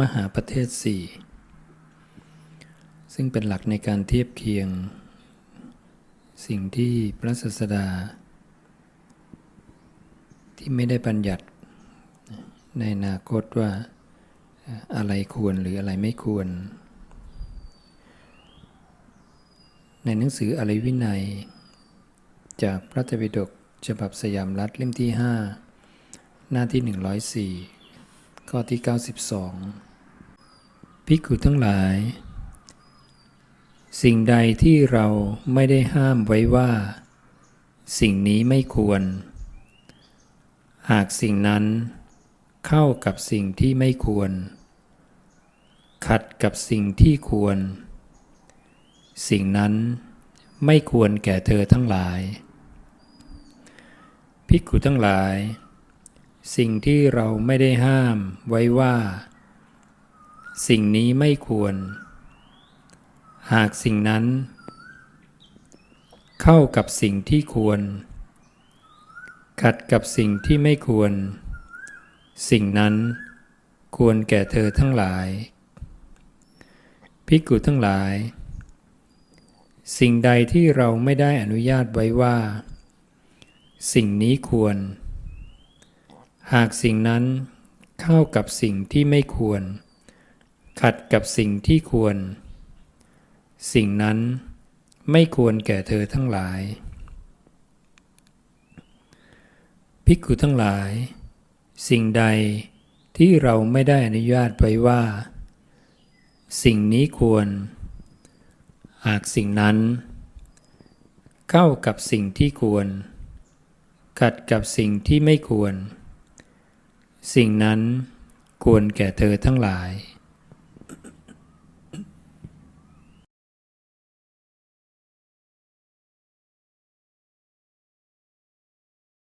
มหาประเทศสี่ซึ่งเป็นหลักในการเทียบเคียง สิ่งที่พระศาสดา ที่ไม่ได้บัญญัติในอนาคตว่าอะไรควรหรืออะไรไม่ควร ในหนังสืออะไรวินัย จากพระไตรปิฎกฉบับสยามรัฐเล่มที่ 5 หน้าที่ 104 ข้อที่ 92 ภิกขุทั้งหลาย สิ่งใดที่เราไม่ได้ห้ามไว้ว่า สิ่งนี้ไม่ควร หากสิ่งนั้นเข้ากับสิ่งที่ไม่ควร ขัดกับสิ่งที่ควร สิ่งนั้นไม่ควรแก่เธอทั้งหลาย ภิกขุทั้งหลาย สิ่งที่เราไม่ได้ห้ามไว้ว่า สิ่งนี้ไม่ควร หากสิ่งนั้น เข้ากับสิ่งที่ควร ขัดกับสิ่งที่ไม่ควร สิ่งนั้นควรแก่เธอทั้งหลายภิกขุทั้งหลาย สิ่งใดที่เราไม่ได้อนุญาตไว้ว่า สิ่งนี้ควร หากสิ่งนั้นเข้ากับสิ่งที่ไม่ควร ขัดกับสิ่งที่ควร สิ่งนั้นไม่ควรแก่เธอทั้งหลาย ภิกขุทั้งหลาย สิ่งใดที่เราไม่ได้อนุญาตไว้ว่า สิ่งนี้ควร หากสิ่งนั้น เข้ากับสิ่งที่ควร ขัดกับสิ่งที่ไม่ควร สิ่งนั้นควรแก่เธอทั้งหลาย